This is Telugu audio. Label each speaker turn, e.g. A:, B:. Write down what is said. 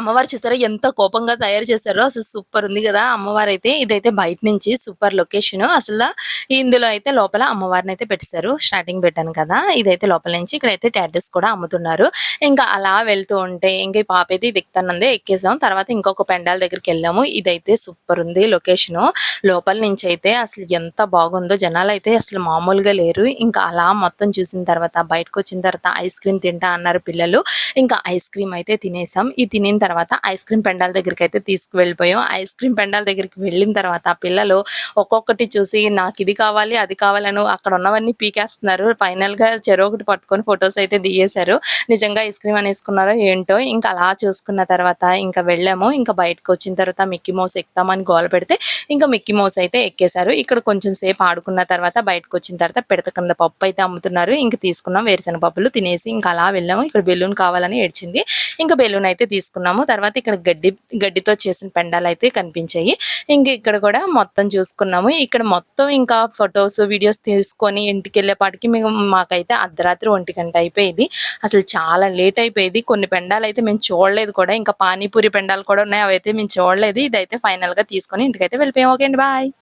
A: అమ్మవారు చూసారా ఎంత కోపంగా తయారు చేశారో అసలు సూపర్ ఉంది కదా. అమ్మవారు అయితే ఇదైతే బయట నుంచి సూపర్ లొకేషన్. అసలు ఇందులో అయితే లోపల అమ్మవారిని అయితే పెట్టేశారు. స్టార్టింగ్ పెట్టాను కదా. ఇదైతే లోపల నుంచి ఇక్కడైతే టాటూస్ కూడా అమ్ముతున్నారు. ఇంకా అలా వెళ్తూ ఉంటే ఇంకా పాప అయితే దిక్తానందే ఎక్కేసాం. తర్వాత ఇంకొక పెండాల దగ్గరికి వెళ్ళాము. ఇదైతే సూపర్ ఉంది లొకేషన్. లోపల నుంచి అయితే అసలు ఎంత బాగుందో జనాలు అయితే అసలు మామూలుగా లేరు. ఇంకా అలా మొత్తం చూసిన తర్వాత బయటకు వచ్చిన తర్వాత ఐస్ క్రీమ్ తింటా అన్నారు పిల్లలు. ఇంకా ఐస్ క్రీమ్ అయితే తినేసాం. ఈ తినిన తర్వాత ఐస్ క్రీమ్ పెండాల దగ్గరికి అయితే తీసుకువెళ్ళిపోయాం. ఐస్ క్రీమ్ పెండాల దగ్గరికి వెళ్ళిన తర్వాత పిల్లలు ఒక్కొక్కటి చూసి నాకు ఇది కావాలి అది కావాలను అక్కడ ఉన్నవన్నీ పీకేస్తున్నారు. ఫైనల్గా చెరో ఒకటి పట్టుకొని ఫొటోస్ అయితే దిగేశారు. నిజంగా ఐస్ క్రీమ్ అనేసుకున్నారో ఏంటో ఇంకా అలా చూసుకున్న తర్వాత ఇంకా వెళ్ళాము. ఇంకా బయటకు వచ్చిన తర్వాత మిక్కీ మౌస్ ఎక్కుతామని గోల పెడితే ఇంకా మిక్కీ మౌస్ అయితే ఎక్కేశారు. ఇక్కడ కొంచెం సేపు ఆడుకున్న తర్వాత బయటకు వచ్చిన తర్వాత పిడత కింద పప్పు అయితే అమ్ముతున్నారు. ఇంకా తీసుకున్నాం వేరుశనగ పప్పులు తినేసి ఇంకా అలా వెళ్ళాము. ఇక్కడ బెలూన్ కావాలని ఏడ్చింది. ఇంకా బెలూన్ అయితే తీసుకున్నాము. తర్వాత ఇక్కడ గడ్డి గడ్డితో చేసిన పెండాలు అయితే కనిపించాయి. ఇంకా ఇక్కడ కూడా మొత్తం చూసుకున్నాము. ఇక్కడ మొత్తం ఇంకా ఫొటోస్ వీడియోస్ తీసుకొని ఇంటికి వెళ్ళేపాటికి మేము మాకైతే అర్ధరాత్రి ఒంటి గంట అయిపోయింది. అసలు చాలా లేట్ అయిపోయింది. కొన్ని పెండాలు అయితే మేము చూడలేదు కూడా. ఇంకా పానీపూరి పెండాలు కూడా ఉన్నాయి. అవి అయితే మేము చూడలేదు. ఇదైతే ఫైనల్గా తీసుకొని ఇంటికైతే వెళ్ళిపోయాం. ఓకే అండి. బాయ్.